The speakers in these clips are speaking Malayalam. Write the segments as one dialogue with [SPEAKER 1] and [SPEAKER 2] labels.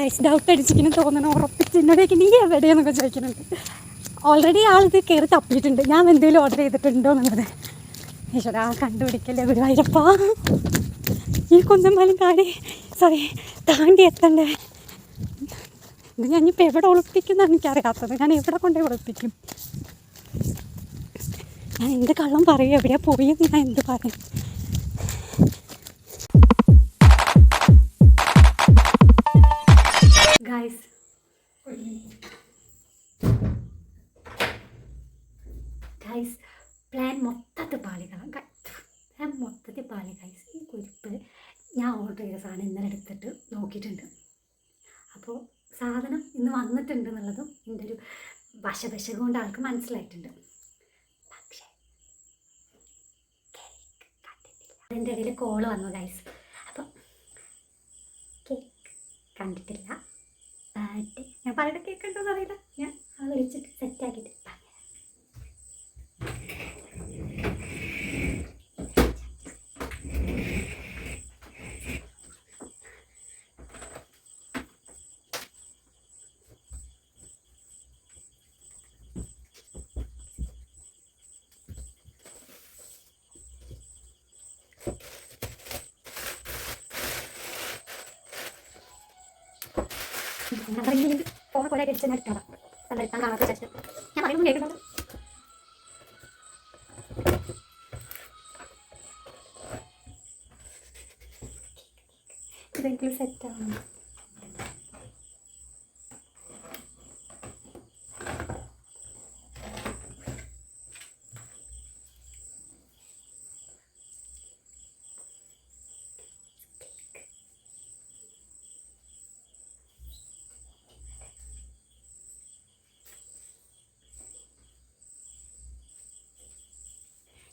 [SPEAKER 1] ഗൈസ് ഡൗട്ട് അടിച്ചിങ്ങനെ തോന്നണം ഉറപ്പിച്ച് എന്നോടേക്ക് നീ എവിടെയെന്നൊക്കെ ചോദിക്കുന്നുണ്ട്. ഓൾറെഡി ആളിത് കയറി തപ്പിയിട്ടുണ്ട്. ഞാൻ എന്തെങ്കിലും ഓർഡർ ചെയ്തിട്ടുണ്ടോ എന്നുള്ളത്. ഈശ്വര ആ കണ്ടുപിടിക്കല്ലേ ഗുരുവായൂരപ്പ. ഈ കുന്നമ്പാലും താടി സോറി താണ്ടി എത്തണ്ടേ? ഇത് ഇപ്പം എവിടെ ഒളിപ്പിക്കുന്നതാണ് എനിക്കറിയാത്തത്. ഞാൻ എവിടെ കൊണ്ടേ ഒളിപ്പിക്കും? ഞാൻ എന്ത് കള്ളം പറയും? എവിടെയാണ് പോയി ഞാൻ എന്ത് പറയും? ഗൈസ് ഗൈസ് പ്ലാൻ മൊത്തത്തിൽ പാലിക്കണം. പ്ലാൻ മൊത്തത്തിൽ പാലി ഗൈസ് ഈ കുരിപ്പ് ഞാൻ ഓർഡർ ചെയ്ത സാധനം ഇന്നലെ എടുത്തിട്ട് നോക്കിയിട്ടുണ്ട്. അപ്പോൾ സാധനം ഇന്ന് വന്നിട്ടുണ്ട് എന്നുള്ളതും എന്റെ ഒരു വശവശ കൊണ്ട് ആൾക്ക് മനസ്സിലായിട്ടുണ്ട്. പക്ഷേ കേക്ക് കണ്ടിട്ടില്ല. അതിന്റെ ഇടയിൽ കോൾ വന്നു ഗൈസ് അപ്പം കേക്ക് കണ്ടിട്ടില്ല. ബർത്ത്ഡേ ഞാൻ കേക്ക് ഉണ്ടോയെന്ന് അറിയില്ല. ഞാൻ ആ വിളിച്ചിട്ട് സെറ്റാക്കിയിട്ട് പറയുന്നത് ഫോൺ പോലെ അടിച്ച് ഞാൻ കാണാത്ത ശേഷം ഞാൻ ഇതെങ്കിലും ആവണം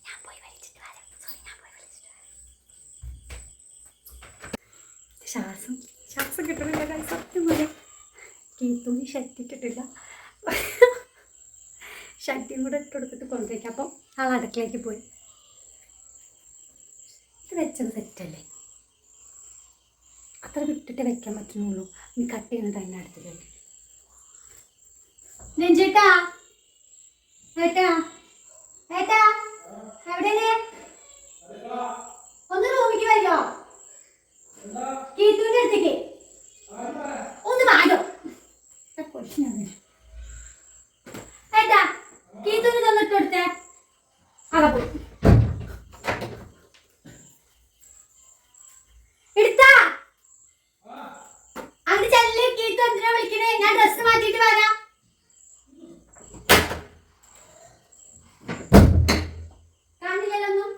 [SPEAKER 1] ഞാൻ പോയി വലിച്ചിട്ട് വരാം സോറി ഞാൻ പോയി വലിച്ചിട്ട് വരാം ശ്വാസം ശ്വാസം കിട്ടണില്ല കാര്യം സത്യം പോലെ കീത്തുണി ഷട്ടിട്ടിട്ടില്ല ഷട്ടിയും കൂടെ ഇട്ട് കൊടുത്തിട്ട് കൊണ്ടുവയ്ക്കാം അപ്പം ആൾ അടുക്കളയ്ക്ക് പോയി. ഇത് വെച്ചത് സെറ്റല്ലേ അത്ര വിട്ടിട്ട് വെക്കാൻ പറ്റുന്നുള്ളൂ. നീ കട്ട് ചെയ്യുന്നത് അതിന്റെ അടുത്തേക്ക് നെഞ്ചേട്ടാ എവിടെയാണ്? ഒന്ന് റൂമിക്ക് വരുമോ കീത്തുവിന്റെ അടുത്തേക്ക് ഒന്ന് വാടോ. ഏട്ടാ കീത്തുവിന് തന്നിട്ട് കൊടുത്തേ. അവിടെ പോയി എടുത്താ അങ്ങോട്ട് ചെല്ലേ കീത്തു എന്തിനാ വിളിക്കണേ ഞാൻ ഡ്രസ്സ് മാറ്റിയിട്ട് വരാം കാണില്ലല്ലോ ഒന്നും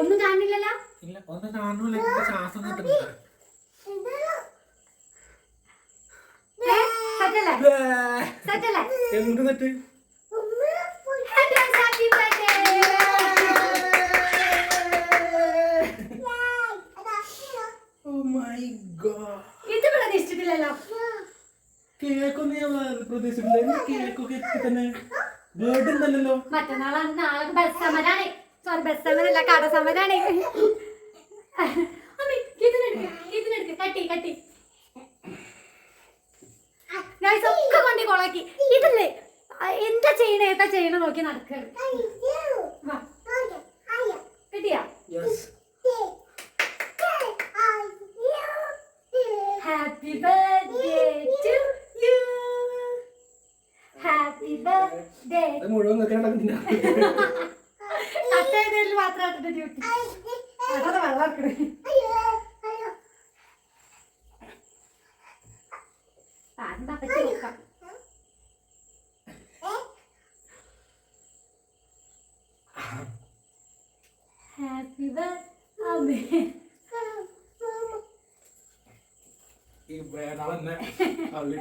[SPEAKER 1] ഒന്നും കാണില്ലല്ലോ
[SPEAKER 2] ഇല്ല ഒന്ന് കാണൂല ശ്വാസം കിട്ടുന്നില്ല എന്ത്
[SPEAKER 1] ഇത് പ്രതീക്ഷിച്ചിട്ടില്ലല്ലോ
[SPEAKER 2] കേക്കൊന്നും ഞാൻ പ്രതീക്ഷിച്ചിട്ടില്ല. കേക്കൊക്കെ എത്തി തന്നെ ബേർഡ് ഉണ്ടല്ലോ
[SPEAKER 1] മറ്റന്നാളാണ് നാളെ ബസ് സമരാണ് സോറി ബസ് സമരല്ല കട സമരാണ് അമ്മേ, ഇതിനെടുക്ക്, ഇതിനെടുക്ക്. കട്ടി കട്ടി Guys, ഒക്കെ കൊണ്ട് കൊളാക്കി. ഇതല്ലേ? എന്താ ചെയ്യണേ ഏതാ ചെയ്യണ നോക്കി നടക്കുക വാ. കിട്ടിയാ? Happy birthday to you happy birthday
[SPEAKER 2] മുഴുവൻ വെക്കാണ്ടില്ല
[SPEAKER 1] കട്ടേതേൽ മാത്രം അതിന്റെ ഡ്യൂട്ടി അതാണ് വെള്ളം ഹാപ്പി ബർത്ത്ഡേ
[SPEAKER 2] ഈ വേടാളെന്നെ അള്ളി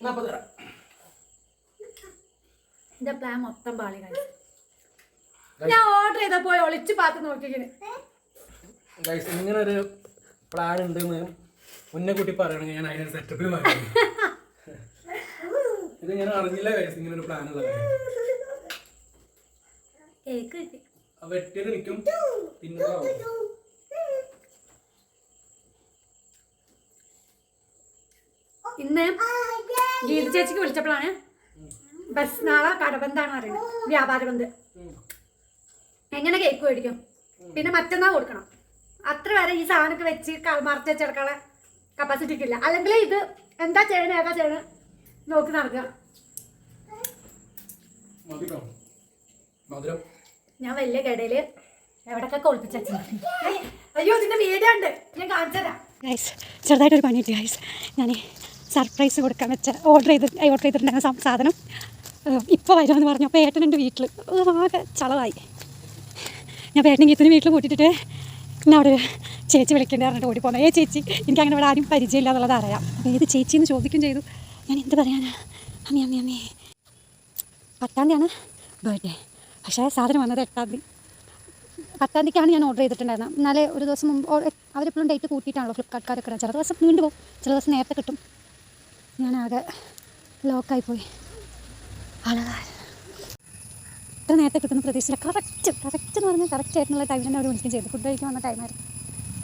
[SPEAKER 2] അപ്പൊ തരാം.
[SPEAKER 1] എന്റെ പ്ലാൻ മൊത്തം പാളി കഴിച്ചു. ഞാൻ ഓർഡർ ചെയ്താ പോയി ഒളിച്ച് പാത്ത് നോക്കിക്കണ്.
[SPEAKER 2] ഇങ്ങനെ ഒരു പ്ലാൻ ഉണ്ട് മുന്നേ കുട്ടി പറയണെങ്കിൽ ഞാൻ അതിനൊരു സെറ്റപ്പിൽ ഇത് ഞാൻ അറിഞ്ഞില്ല ഗൈസ് ഇങ്ങനെ ഒരു പ്ലാൻ ഉള്ളത് വെട്ടിയത് നിൽക്കും. പിന്നെ
[SPEAKER 1] ഇന്ന് ഗീത ചേച്ചിക്ക് വിളിച്ചപ്പോഴാണ് ബസ് നാളെ കടബന്ധാണ് അറിയുന്നത് വ്യാപാര ബന്ധം എങ്ങനെ കേക്ക് മേടിക്കും? പിന്നെ മറ്റന്നാ കൊടുക്കണം. അത്ര വരെ ഈ സാധനമൊക്കെ വെച്ച് മറച്ച് വെച്ചെടുക്കാനുള്ള കപ്പാസിറ്റിക്ക് ഇല്ല. അല്ലെങ്കിൽ ഇത് എന്താ ചെയ്യണ ഏതാ ചെയ്യണ നോക്കി നടക്കുക. ഞാൻ വലിയ കടയിൽ എവിടൊക്കെ കൊളിപ്പിച്ചു അയ്യോ ഇതിന്റെ വീഡിയോ ഉണ്ട്. ഞാൻ കാണിച്ചതാ ഗൈസ് ചെറുതായിട്ടൊരു പണി കിട്ടി ഗൈസ് ഞാൻ സർപ്രൈസ് കൊടുക്കാൻ വെച്ച ഓർഡർ ചെയ്ത് ഓർഡർ ചെയ്തിട്ടുണ്ടായിരുന്ന സാധനം ഇപ്പോൾ വരുമെന്ന് പറഞ്ഞു അപ്പോൾ ഏട്ടനുണ്ട് വീട്ടിൽ ആകെ ചളവായി. ഞാൻ പേട്ടനും ഗീത്തിനും വീട്ടിൽ കൂട്ടിയിട്ടിട്ട് എന്നെ അവിടെ ചേച്ചി വിളിക്കേണ്ടി പറഞ്ഞിട്ട് പോകുന്നത് ഏ ചേച്ചി എനിക്ക് അങ്ങനെ ഇവിടെ ആരും പരിചയമില്ല എന്നുള്ളത് അറിയാം. അപ്പോൾ ഏത് ചേച്ചി എന്ന് ചോദിക്കും ചെയ്തു. ഞാൻ എന്ത് പറയാനാ? അമ്മി അമ്മി അമ്മി. പത്താം തീയതിയാണ് ബർത്ത്ഡേ പക്ഷേ സാധനം വന്നത് എട്ടാം തീയതി. പത്താം തീയതിക്കാണ് ഞാൻ ഓർഡർ ചെയ്തിട്ടുണ്ടായിരുന്നത്. എന്നാലേ ഒരു ദിവസം മുമ്പ് അവരെപ്പോഴും ഡേറ്റ് കൂട്ടിയിട്ടാണല്ലോ ഫ്ലിപ്കാർട്ട്കാരൊക്കെ. ചില ദിവസം നീണ്ടു പോകും. ചില ദിവസം നേരത്തെ കിട്ടും. ഞാനാകെ ലോക്കായിപ്പോയി അളകാൽ ഇത്ര നേരത്തെ കിട്ടുന്ന പ്രതീക്ഷയില്ല. കറക്റ്റ് കറക്റ്റ് എന്ന് പറഞ്ഞാൽ കറക്റ്റ് ആയിട്ടുള്ള ടൈമിൽ തന്നെ അവർ വിളിക്കുകയും ചെയ്തു. ഫുഡ് കഴിക്കാൻ വന്ന ടൈമായിരുന്നു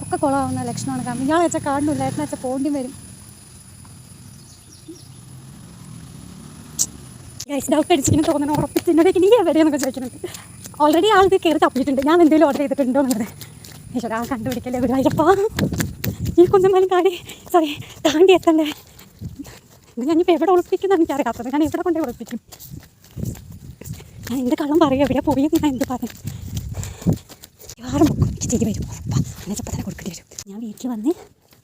[SPEAKER 1] ഒക്കെ കുളമാവുന്ന ലക്ഷണമാണ്. കാരണം ഇയാളെ വെച്ചാൽ കാണുന്നില്ല ഏട്ടനെ വെച്ചാൽ പോണ്ടി വരും. ഗൈസ് ഡൗട്ട് അടിച്ചിങ്ങനെ തോന്നണം ഉറപ്പിച്ച് എന്നോടേക്ക് നീ എവിടെയെന്നൊക്കെ ചോദിക്കുന്നുണ്ട്. ഓൾറെഡി ആൾ ഇത് കയറി തപ്പിയിട്ടുണ്ട്. ഞാൻ എന്തെങ്കിലും ഓർഡർ ചെയ്തിട്ടുണ്ടോ എന്നത് ഈശ്വര ആൾ കണ്ടുപിടിക്കല്ലേ ഗുരുവായൂരപ്പാ ഈ കുന്നമ്മലും കാണി സോറി താണ്ടി എത്തണ്ടേ? ഇത് ഞാനിപ്പോൾ എവിടെ ഒളിപ്പിക്കുന്നതാണ് എനിക്ക് അറിയാത്തത് ഞാൻ എവിടെ കൊണ്ടേ ഒളിപ്പിക്കും ഞാൻ എന്ത് കള്ളം പറയും? എവിടെ പോയി? ഞാൻ എന്ത് പറയും വേറെ നോക്കും എനിക്ക് ചിരി വരും. ഉറപ്പാ എന്നെ ചപ്പം തന്നെ കൊടുക്കേണ്ടി വരും. ഞാൻ വീട്ടിൽ വന്ന്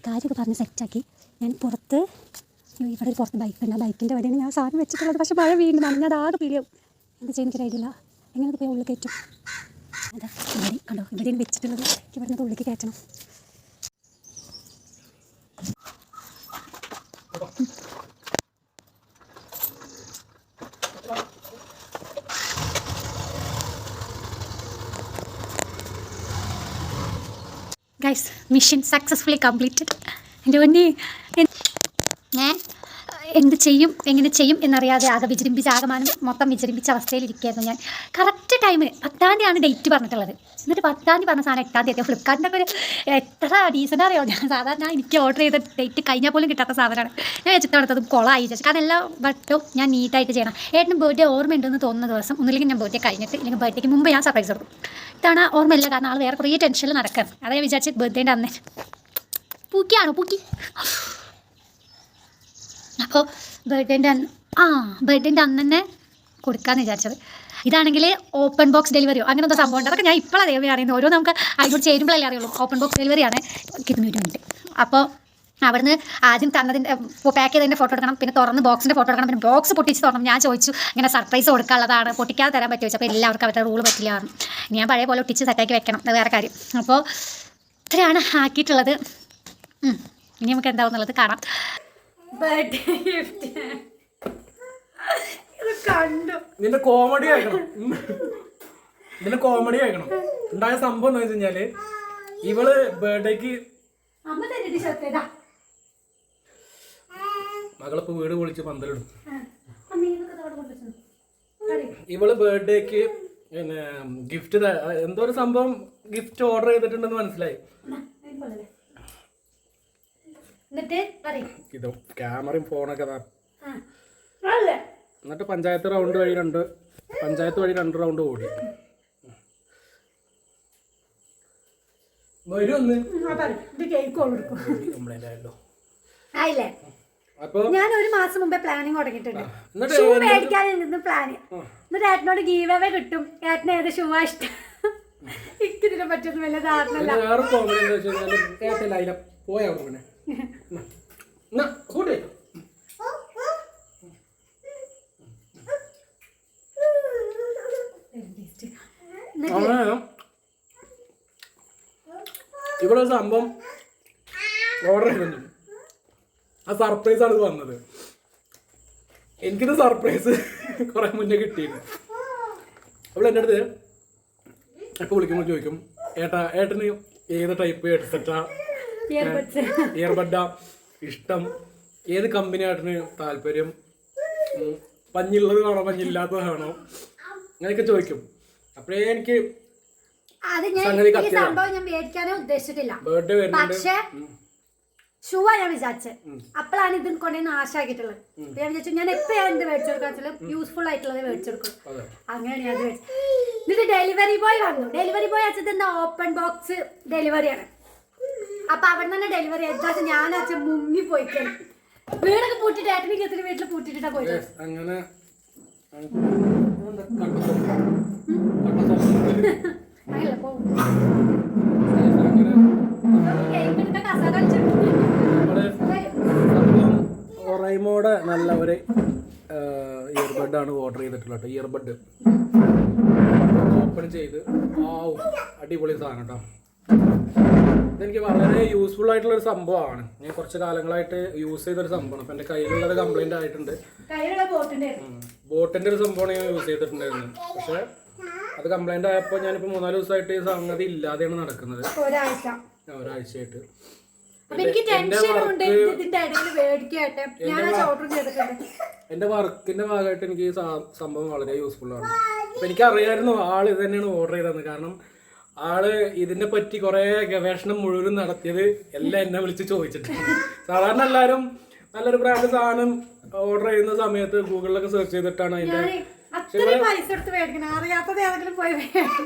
[SPEAKER 1] കാര്യമൊക്കെ പറഞ്ഞ് സെറ്റാക്കി ഞാൻ പുറത്ത് ഇവിടെ ഒരു പുറത്ത് ബൈക്ക് ഉണ്ട്. ബൈക്കിന്റെ വഴിയാണ് ഞാൻ സാധനം വെച്ചിട്ടുള്ളത്. പക്ഷേ മഴ വീണ്ടും നനഞ്ഞത് ആകെ പീലിയാവും എന്താ ചെയ്യാൻ എനിക്ക് എങ്ങനെ പോയി ഉള്ളിൽ കയറ്റും? അതാ ഇവിടെ കണ്ടോ? ഇവിടെയാണ് വെച്ചിട്ടുള്ളത്. എനിക്ക് നിന്ന് ഉള്ളിലേക്ക് കയറ്റണം. ഗൈസ് മിഷൻ സക്സസ്ഫുള്ളി കംപ്ലീറ്റഡ് എന്റെ ഒന്നി ഞാൻ എന്ത് ചെയ്യും എങ്ങനെ ചെയ്യും എന്നറിയാതെ ആകെ വിജൃംഭിച്ച് ആകമാനം മൊത്തം വിജൃംഭിച്ച അവസ്ഥയിലിരിക്കുകയായിരുന്നു ഞാൻ. കറക്റ്റ് ടൈം പത്താം തീയതിയാണ് ഡേറ്റ് പറഞ്ഞിട്ടുള്ളത്. എന്നിട്ട് പത്താം തീയതി പറഞ്ഞ സാധനം എട്ടാം തീയതി ഫ്ലിപ്കാർട്ടിന്റെ ഒരു എത്ര ഡീസന്റ് അറിയോ? ഞാൻ സാധാരണ എനിക്ക് ഓർഡർ ചെയ്ത ഡേറ്റ് കഴിഞ്ഞാൽ പോലും കിട്ടാത്ത സാധനമാണ്. ഞാൻ വെച്ചിട്ട് എടുത്തതും കുളമായി ചേച്ചി കാരണം എല്ലാ വട്ടവും ഞാൻ നീറ്റായിട്ട് ചെയ്യണം. ഏട്ടന് ബർത്ത്ഡേ ഓർമ്മയുണ്ടെന്ന് തോന്നുന്ന ദിവസം ഒന്നില്ലെങ്കിൽ ഞാൻ ബർത്ത്ഡേ കഴിഞ്ഞിട്ട് ഇല്ലെങ്കിൽ ബർത്ത്ഡേക്ക് മുമ്പ് ഞാൻ സർപ്രൈസ് കൊടുക്കും. ഇത്തവണ ഓർമ്മയില്ല. കാരണം ആൾ വേറെ കുറേ ടെൻഷനിൽ നടക്കാം അതാ ഞാൻ വിചാരിച്ച് ബർത്ത്ഡേന്റെ അന്നേ. പൂക്കിയാണോ? പൂക്കി. അപ്പോൾ ബർത്ത്ഡേന്റെ അന്ന് ആ ബർത്ത്ഡേന്റെ അന്ന് തന്നെ കൊടുക്കാമെന്ന് വിചാരിച്ചത്. ഇതാണെങ്കിൽ ഓപ്പൺ ബോക്സ് ഡെലിവറിയോ അങ്ങനെ എന്തോ സംഭവം ഉണ്ട്. അതൊക്കെ ഞാൻ ഇപ്പോഴാണ് ദൈവം അറിയുന്നത്. ഓരോ നമുക്ക് അതിനോട് ചേരുമ്പോഴല്ലേ അറിയുള്ളൂ. ഓപ്പൺ ബോക്സ് ഡെലിവറിയാണ് കിട്ടുന്നുണ്ട് അപ്പോൾ അവിടുന്ന് ആദ്യം തന്നതിന്റെ പാക്ക് ചെയ്തതിന്റെ ഫോട്ടോ എടുക്കണം. പിന്നെ തുറന്ന് ബോക്സിന്റെ ഫോട്ടോ എടുക്കണം. പിന്നെ ബോക്സ് പൊട്ടിച്ച് തുറന്നു. ഞാൻ ചോദിച്ചു ഇങ്ങനെ സർപ്രൈസ് കൊടുക്കാനുള്ളതാണ്. പൊട്ടിക്കാതെ തരാൻ പറ്റുമോ? അപ്പോൾ എല്ലാവർക്കും അവരുടെ റൂൾ പറ്റില്ല ഞാൻ പഴയ പോലെ ഒട്ടിച്ച് സെറ്റാക്കി വെക്കണം. അത് വേറെ കാര്യം. അപ്പോൾ ഇത്രയാണ് ആക്കിയിട്ടുള്ളത്. ഇനി നമുക്ക് എന്താവുന്നുള്ളത് കാണാം. കണ്ടു.
[SPEAKER 2] നിന്റെ കോമഡി ആയിക്കണം. നിന്റെ കോമഡി ആയിക്കണം ഉണ്ടായ സംഭവം എന്ന് വെച്ച് കഴിഞ്ഞാൽ ഇവൾ ബർത്ത്ഡേക്ക് മകളിപ്പോ വീട് പൊളിച്ച് പന്തലിടും. ഇവൾ ബർത്ത്ഡേക്ക് പിന്നെ ഗിഫ്റ്റ് എന്തോ ഒരു സംഭവം ഗിഫ്റ്റ് ഓർഡർ ചെയ്തിട്ടുണ്ടെന്ന് മനസ്സിലായി. ഇതോ ക്യാമറയും ഫോണൊക്കെ എന്നിട്ട് പഞ്ചായത്ത് റൗണ്ട് വഴി രണ്ട് പഞ്ചായത്ത് വഴി രണ്ട് റൗണ്ട് ഓടി. വരും ഒന്ന്
[SPEAKER 1] ആ പറയും. ഇത് കേക്ക് കൊടുക്കും
[SPEAKER 2] കംപ്ലൈന്റ് ആയല്ലോ.
[SPEAKER 1] ആയില്ലേ?
[SPEAKER 2] അപ്പൊ
[SPEAKER 1] ഞാൻ ഒരു മാസം മുമ്പേ പ്ലാനിങ് തുടങ്ങിയിട്ടുണ്ട്.
[SPEAKER 2] എന്നിട്ട്
[SPEAKER 1] ഷൂ മേടിക്കാൻ പ്ലാന് എന്നിട്ട് ഏട്ടനോട് ഗീവ് അവേ കിട്ടും. ഏട്ടന് ഏത് ഷൂ ആ ഇഷ്ടം? എനിക്ക് ഇതിനെ പറ്റൊന്നും വലിയ ധാരണല്ല
[SPEAKER 2] പിന്നെ വേറെ കോമഡി എന്താ വെച്ച് കഴിഞ്ഞാൽ കേട്ടില്ല അതില പോയാ പിന്നെ എന്നാ കൂട്ടി അങ്ങനെ ഇവിടെ ഒരു സംഭവം ഓർഡർ ചെയ്തിട്ടുണ്ട്. ആ സർപ്രൈസ് ആണ് ഇത് വന്നത്. എനിക്കിത് സർപ്രൈസ് കുറെ മുന്നേ കിട്ടിയിരുന്നു. അവൾ എന്റെ അടുത്ത് എപ്പോൾ വിളിക്കുമ്പോൾ ചോദിക്കും ഏട്ടാ ഏട്ടന് ഏത് ടൈപ്പ് ഹെഡ്സെറ്റാ ഇയർബഡാ ഇഷ്ടം. ഏത് കമ്പനി ഏട്ടന് താല്പര്യം? പഞ്ഞുള്ളത് വേണോ പഞ്ഞില്ലാത്തത് വേണോ? അങ്ങനെയൊക്കെ ചോദിക്കും. അപ്പോഴേ എനിക്ക്
[SPEAKER 1] അത് ഞാൻ ഈ സംഭവം ഞാൻ മേടിക്കാനേ ഉദ്ദേശിച്ചിട്ടില്ല.
[SPEAKER 2] ബർത്ത്ഡേ വരുന്നുണ്ട്.
[SPEAKER 1] പക്ഷേ ഷൂ ഞാൻ വിചാരിച്ചത് അപ്പോഴാണ് ഇത് കൊണ്ടുവന്ന് ആശാക്കിയിട്ടുള്ളത് ഞാൻ വിചാരിച്ചു ഞാൻ എപ്പോഴാണ് എന്ത് മേടിച്ചു കൊടുക്കാച്ചാലും യൂസ്ഫുൾ ആയിട്ടുള്ളത് മേടിച്ചു കൊടുക്കും. അങ്ങനെയാണ് ഞാൻ മേടിച്ചത്. എന്നിട്ട് ഡെലിവറി ബോയ് വന്നു. ഡെലിവറി ബോയ് അച്ഛൻ എന്താ ഓപ്പൺ ബോക്സ് ഡെലിവറിയാണ് അപ്പൊ അവിടെ തന്നെ ഡെലിവറി എന്താ ഞാൻ അച്ഛൻ മുങ്ങി പോയിക്കാണ്. വീടൊക്കെ പൂട്ടിട്ട് ഏട്ടനിക്ക് എത്ര വീട്ടിൽ പൂട്ടിട്ടാ പോയത്.
[SPEAKER 2] അങ്ങനെ. ഒറൈമോടെ നല്ല ഒരു ഇയർബഡാണ് ഓർഡർ ചെയ്തിട്ടുള്ളത് കേട്ടോ ഇയർബഡ് ഓപ്പൺ ചെയ്ത് ആ അടിപൊളി സാധനം കേട്ടോ. ഇതെനിക്ക് വളരെ യൂസ്ഫുൾ ആയിട്ടുള്ള ഒരു സംഭവമാണ്. ഞാൻ കുറച്ച് കാലങ്ങളായിട്ട് യൂസ് ചെയ്തൊരു സംഭവമാണ്. അപ്പം എന്റെ കയ്യിലുള്ളത് കംപ്ലൈന്റ് ആയിട്ടുണ്ട്.
[SPEAKER 1] ബോട്ടിന്റെ
[SPEAKER 2] ഒരു സംഭവമാണ് ഞാൻ യൂസ് ചെയ്തിട്ടുണ്ടായിരുന്നത്. പക്ഷേ അത് കംപ്ലൈന്റ് ആയപ്പോൾ ഞാനിപ്പോൾ മൂന്നാൽ ദിവസമായിട്ട് ഈ സംഗതി ഇല്ലാതെയാണ് നടക്കുന്നത്.
[SPEAKER 1] ഒരാഴ്ച.
[SPEAKER 2] ഒരാഴ്ചയായിട്ട്.
[SPEAKER 1] എന്റെ എനിക്ക് ഇതിന്റെ ഇടയിൽ മേടിക്കട്ടെ ഞാൻ ഓർഡർ ചെയ്തിട്ടുണ്ട്.
[SPEAKER 2] എന്റെ വർക്കിന്റെ ഭാഗമായിട്ട് എനിക്ക് ഈ സംഭവം വളരെ യൂസ്ഫുൾ ആണ്. അപ്പൊ എനിക്ക് അറിയായിരുന്നു ആൾ ഇത് തന്നെയാണ് ഓർഡർ ചെയ്തത് കാരണം ആൾ ഇതിനെ പറ്റി കുറെ ഗവേഷണം മുഴുവൻ നടത്തിയത് എല്ലാം എന്നെ വിളിച്ച് ചോദിച്ചിട്ടുണ്ട്. സാധാരണ എല്ലാവരും നല്ലൊരു ബ്രാൻഡ് സാധനം ഓർഡർ ചെയ്യുന്ന സമയത്ത് ഗൂഗിളിലൊക്കെ സെർച്ച് ചെയ്തിട്ടാണ് അതിന്റെ
[SPEAKER 1] അത്രയും പൈസ എടുത്ത് മേടിക്കണം. അറിയാത്തത് ഏതെങ്കിലും പോയി.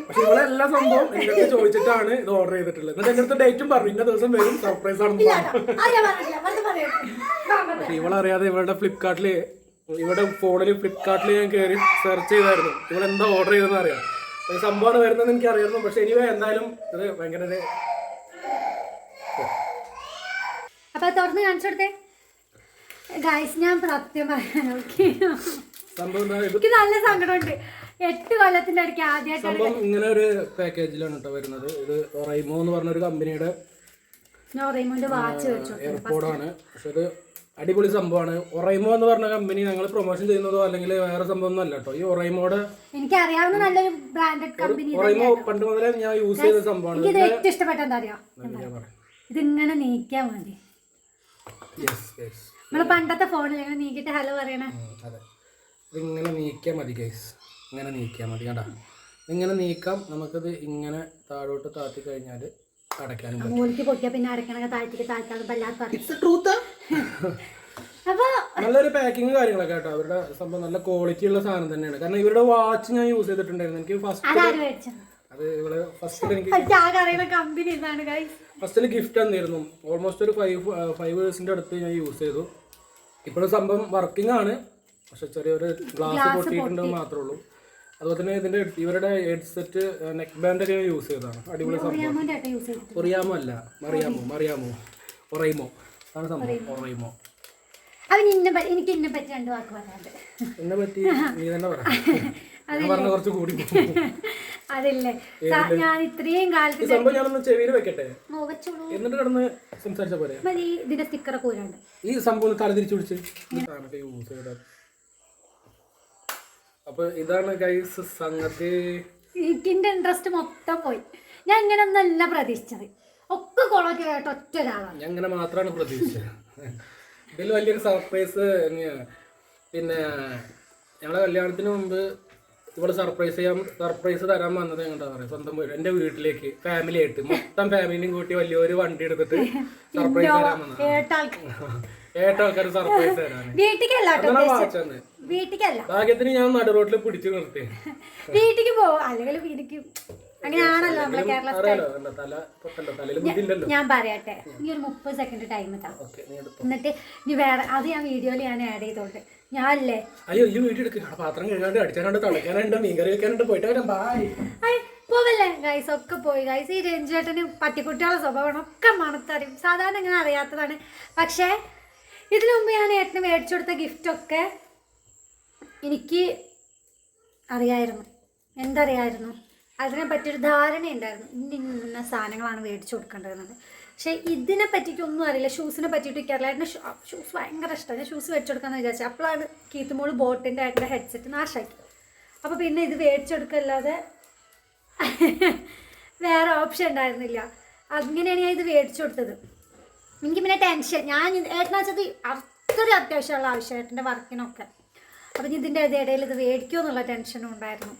[SPEAKER 2] പക്ഷെ ഇവിടെ എല്ലാ സംഭവം എന്റെ ചോദിച്ചിട്ടാണ് ഇത് ഓർഡർ ചെയ്തിട്ടുള്ളത്. എന്നിട്ട് എന്റെ അടുത്ത് ഡേറ്റും പറഞ്ഞു. ഇന്ന ദിവസം വരും സർപ്രൈസ് ആണെന്ന് പറഞ്ഞു. പക്ഷെ ഇവളറിയാതെ ഇവളുടെ ഫ്ലിപ്കാർട്ടിൽ ഇവിടെ ഫോണിൽ ഫ്ലിപ്കാർട്ടിൽ ഞാൻ കയറി സെർച്ച് ചെയ്തായിരുന്നു. ഇവിടെ എന്താ ഓർഡർ ചെയ്തെന്ന് അറിയാം സംഭവമാണ് വരുന്നത് എനിക്ക് അറിയായിരുന്നു. പക്ഷെ ഇനി എന്തായാലും ഇത് ഭയങ്കര ഒരു
[SPEAKER 1] അപ്പൊ തുറന്ന് കാണിച്ചു കൊടുത്തേ. ഗൈസ് ഞാൻ സത്യം പറയാൻ
[SPEAKER 2] ഇത്
[SPEAKER 1] എനിക്ക് നല്ല സങ്കടമുണ്ട്. എട്ട് കൊല്ലത്തിന്റെ ഇടയ്ക്ക് ആദ്യമായിട്ടാണ്
[SPEAKER 2] സംഭവം ഇങ്ങനെ ഒരു പാക്കേജിലാണ് കേട്ടോ വരുന്നത്. ഇത് റൈമോ എന്ന് പറഞ്ഞ ഒരു കമ്പനിയുടെ
[SPEAKER 1] ഞാൻ റെയ്മോന്റെ വാച്ച് വെച്ചു
[SPEAKER 2] എയർപോർട്ടാണ് പക്ഷെ ഇത് അടിപൊളി സംഭവമാണ്. ഒറൈമോ എന്ന് പറഞ്ഞ കമ്പനി ഞങ്ങൾ പ്രൊമോഷൻ ചെയ്യുന്നതോ അല്ലെങ്കിൽ വേറെ സംഭവം ഒന്നും അല്ല കേട്ടോ ഈ ഒറൈമോടെ
[SPEAKER 1] എനിക്ക് അറിയാവുന്ന നല്ലൊരു ബ്രാൻഡഡ് കമ്പനി
[SPEAKER 2] ഒറൈമോ പണ്ട് മുതലേ ഞാൻ യൂസ് ചെയ്ത സംഭവമാണ്.
[SPEAKER 1] എനിക്ക് ഇത് ഏറ്റവും ഇഷ്ടപ്പെട്ട എന്താ അറിയോ?
[SPEAKER 2] ഞാൻ പറയാം
[SPEAKER 1] ഇതിങ്ങനെ നീക്കിയാ മതി.
[SPEAKER 2] യെസ് യെസ്
[SPEAKER 1] നമ്മൾ പണ്ടത്തെ ഫോണിൽ നീക്കിയിട്ട് ഹലോ പറയണേ.
[SPEAKER 2] അതെ. ഇതിങ്ങനെ നീക്കിയാൽ മതി ഗൈസ് ഇങ്ങനെ നീക്കിയാൽ മതി കണ്ടാ? ഇങ്ങനെ നീക്കാം. നമുക്കത് ഇങ്ങനെ താഴോട്ട് താത്തി കഴിഞ്ഞാൽ അടയ്ക്കാനും നല്ലൊരു പാക്കിങ് കാര്യങ്ങളൊക്കെ കേട്ടോ. അവരുടെ സംഭവം നല്ല ക്വാളിറ്റി ഉള്ള സാധനം തന്നെയാണ്. കാരണം ഇവരുടെ വാച്ച് ഞാൻ യൂസ് ചെയ്തിട്ടുണ്ടായിരുന്നു. എനിക്ക് ഫസ്റ്റ് അത് ഇവിടെ ഫസ്റ്റ് എനിക്ക്
[SPEAKER 1] കമ്പനി
[SPEAKER 2] ഫസ്റ്റിൽ ഗിഫ്റ്റ് തന്നിരുന്നു. ഓൾമോസ്റ്റ് ഒരു ഫൈവ് ഫൈവ് ഇയേഴ്സിന്റെ അടുത്ത് ഞാൻ യൂസ് ചെയ്തു. ഇപ്പോഴും സംഭവം വർക്കിംഗ് ആണ്. പക്ഷെ ചെറിയൊരു ഗ്ലാസ് പൊട്ടിയിട്ടുണ്ടെന്ന് മാത്രമേ ഉള്ളൂ. അതുപോലെ തന്നെ ഇതിന്റെ ഇവരുടെ ഹെഡ്സെറ്റ് നെക്ക് ബാൻഡ് ഒക്കെ യൂസ് ചെയ്തതാണ്. അടിപൊളി സംഭവം ഒറിയാമോ അല്ല മറിയാമോ മറിയാമോ ഒറൈമോ അതാണ് സംഭവം. ഒറൈമോ
[SPEAKER 1] എനിക്ക് പറ്റി രണ്ട് വാക്ക് പറയാണ്ട്
[SPEAKER 2] എന്നെ പറ്റി നീ തന്നെ കുറച്ച് കൂടി.
[SPEAKER 1] അതില്ലേ? ഞാൻ ഇത്രയും കാലത്ത്
[SPEAKER 2] എന്നിട്ട് കിടന്ന് സംസാരിച്ച
[SPEAKER 1] ഇതിന്റെ സ്റ്റിക്കറൊക്കെ ഊരാണ്ട്
[SPEAKER 2] ഈ സംഭവം തലതിരിച്ചു പിടിച്ച്. യൂസ് അപ്പൊ ഇതാണ് ഗൈസ് സംഗതി.
[SPEAKER 1] എനിക്കിന്റെ ഇൻട്രസ്റ്റ് മൊത്തം പോയി. ഞാൻ ഇങ്ങനെ ഒന്നല്ല പ്രതീക്ഷിച്ചത്. ഒക്കെ കുളമൊക്കെ കേട്ടോ ഒറ്റ ഒരാളാണ്.
[SPEAKER 2] ഞാൻ ഇങ്ങനെ മാത്രമാണ് പ്രതീക്ഷിച്ചത്. ഇതിൽ വലിയൊരു സർപ്രൈസ് പിന്നെ ഞങ്ങളെ കല്യാണത്തിന് മുമ്പ് ഇവിടെ സർപ്രൈസ് ചെയ്യാൻ സർപ്രൈസ് തരാൻ വന്നത് എങ്ങോട്ടാ പറയുക സ്വന്തം വീട് എന്റെ വീട്ടിലേക്ക് ഫാമിലി ആയിട്ട്. മൊത്തം ഫാമിലിയും കൂട്ടി വലിയൊരു വണ്ടി എടുത്തിട്ട് സർപ്രൈസ് തരാൻ വന്നത്
[SPEAKER 1] വീട്ടിക്കല്ല വീട്ടിക്കല്ല.
[SPEAKER 2] ഭാഗ്യത്തിന് ഞാൻ നടു റോട്ടിൽ പിടിച്ചു നിർത്തി.
[SPEAKER 1] വീട്ടിക്ക് പോവും അല്ലെങ്കിൽ എനിക്ക് അങ്ങനെയാണല്ലോ നമ്മളെ കേരള ഞാൻ പറയട്ടെ ഈ ഒരു മുപ്പത് സെക്കൻഡ് ടൈം താ. എന്നിട്ട് ഇനി വേറെ അത് ഞാൻ വീഡിയോയിൽ ഞാൻ ആഡ് ചെയ്തോണ്ട്. ഞാനല്ലേ?
[SPEAKER 2] അയ്യോ ഈ വീട്ടിൽ എടുക്കുക പാത്രം കഴുകാണ്ട് അടിച്ചാണ്ട് തിളയ്ക്കാനുണ്ട് മീൻകറി വെക്കാനുണ്ട് പോയിട്ട് വരാം. ബായ്
[SPEAKER 1] ഐ, പോവല്ലേ? ഗൈസ് ഒക്കെ പോയി. ഗൈസ് ഈ രഞ്ജേട്ടന് പട്ടിക്കുട്ടികളുടെ സ്വഭാവമാണ് ഒക്കെ മണത്തറിയും സാധാരണ ഇങ്ങനെ അറിയാത്തതാണ്. പക്ഷേ ഇതിനു മുമ്പ് ഞാൻ ഏട്ടന് മേടിച്ചു കൊടുത്ത ഗിഫ്റ്റൊക്കെ എനിക്ക് അറിയായിരുന്നു. എന്തറിയായിരുന്നു? അതിനെ പറ്റിയൊരു ധാരണ ഉണ്ടായിരുന്നു ഇന്ന ഇന്ന സാധനങ്ങളാണ് മേടിച്ചു കൊടുക്കേണ്ടതെന്നത്. പക്ഷേ ഇതിനെ പറ്റിയിട്ടൊന്നും അറിയില്ല. ഷൂസിനെ പറ്റിയിട്ട് കേരളമായിട്ട് ഷൂസ് ഭയങ്കര ഇഷ്ടമാണ്. ഞാൻ ഷൂസ് മേടിച്ചു കൊടുക്കാമെന്ന് വിചാരിച്ചു. അപ്പോഴാണ് കീത്തുമോൾ ബോട്ടിന്റെ ആയിട്ട് ഹെഡ്സെറ്റ് നാശാക്കി. അപ്പോൾ പിന്നെ ഇത് മേടിച്ചു കൊടുക്കല്ലാതെ വേറെ ഓപ്ഷൻ ഉണ്ടായിരുന്നില്ല. അങ്ങനെയാണ് ഞാൻ ഇത് മേടിച്ചു കൊടുത്തത്. എനിക്ക് പിന്നെ ടെൻഷൻ ഞാൻ ഏട്ടനാ വെച്ചത് അത്രയും അത്യാവശ്യമുള്ള ആവശ്യം ഏട്ടന്റെ വർക്കിനൊക്കെ. അപ്പം ഞാൻ ഇതിന്റെ ഇടയിൽ ഇത് മേടിക്കുമോ എന്നുള്ള ടെൻഷനും ഉണ്ടായിരുന്നു.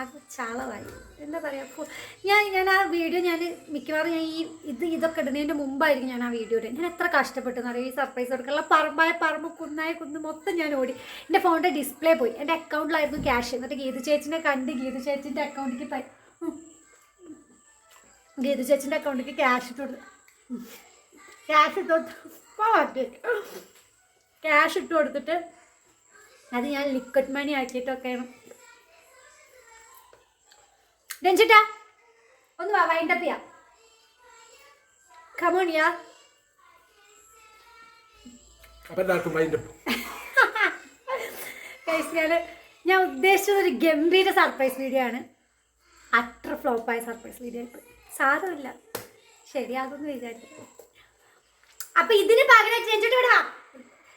[SPEAKER 1] ആകെ ചാളവായി. എന്താ പറയുക ഞാൻ ഞാൻ ആ വീഡിയോ ഞാൻ മിക്കവാറും ഞാൻ ഈ ഇത് ഇതൊക്കെ ഇടുന്നതിന്റെ മുമ്പായിരിക്കും ഞാൻ ആ വീഡിയോ ഇടുന്നത് ഞാൻ എത്ര കഷ്ടപ്പെട്ടെന്ന് അറിയാം? ഈ സർപ്രൈസ് കൊടുക്കാനുള്ള പറമ്പായ പറമ്പ് കുന്നായ കുന്ന് മൊത്തം ഞാൻ ഓടി. എന്റെ ഫോണിന്റെ ഡിസ്പ്ലേ പോയി. എന്റെ അക്കൗണ്ടിലായിരുന്നു ക്യാഷ് എന്നിട്ട് ഗീതു ചേച്ചിനെ കണ്ട് ഗീതു ചേച്ചിന്റെ അക്കൗണ്ടിലേക്ക്. ഗീതു ചേച്ചിന്റെ അക്കൗണ്ടിലേക്ക് ക്യാഷ് ഇട്ട് കൊടുത്തു. ക്യാഷ് ഇട്ട് കൊടുത്ത്. ക്യാഷ് ഇട്ട് കൊടുത്തിട്ട് അത് ഞാൻ ലിക്വിഡ് മണി ആക്കിയിട്ടൊക്കെയാണ്. രഞ്ജിട്ടാ ഒന്ന് വാ വൈൻഡപ്പ് ചെയ്യാം. കമോണിയാ ഞാൻ ഉദ്ദേശിച്ചത് ഒരു ഗംഭീര സർപ്രൈസ് വീഡിയോ ആണ്. അത്ര ഫ്ലോപ്പായ സർപ്രൈസ് വീഡിയോ ആയിട്ട്. സാരമില്ല. ശരിയാകുമെന്ന് വിചാരിച്ചു. അപ്പൊ ഇതിന് പകരം രഞ്ജിട്ട് ഇവിടെ വാ.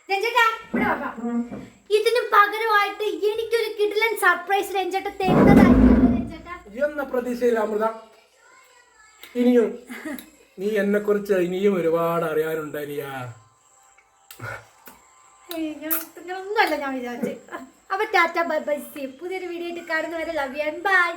[SPEAKER 1] രഞ്ജിട്ടാ ഇവിടെ വാ, ഇതിന് പകരമായിട്ട് എനിക്കൊരു കിടിലൻ സർപ്രൈസ് രഞ്ജട്ട തരുന്നതായിരിക്കും രഞ്ജട്ടാ?
[SPEAKER 2] എന്ന പ്രതീക്ഷയില്ല അമൃത ഇനിയും നീ എന്നെ കുറിച്ച് ഇനിയും ഒരുപാട് അറിയാനുണ്ട് അനിയാ.
[SPEAKER 1] ഞാൻ വിചാരിച്ചു. അപ്പൊ ടാറ്റ ബൈ ബൈ സി പുതിയൊരു വീഡിയോ ആയിട്ട് കാണുന്നവരെ ലവ് ബൈ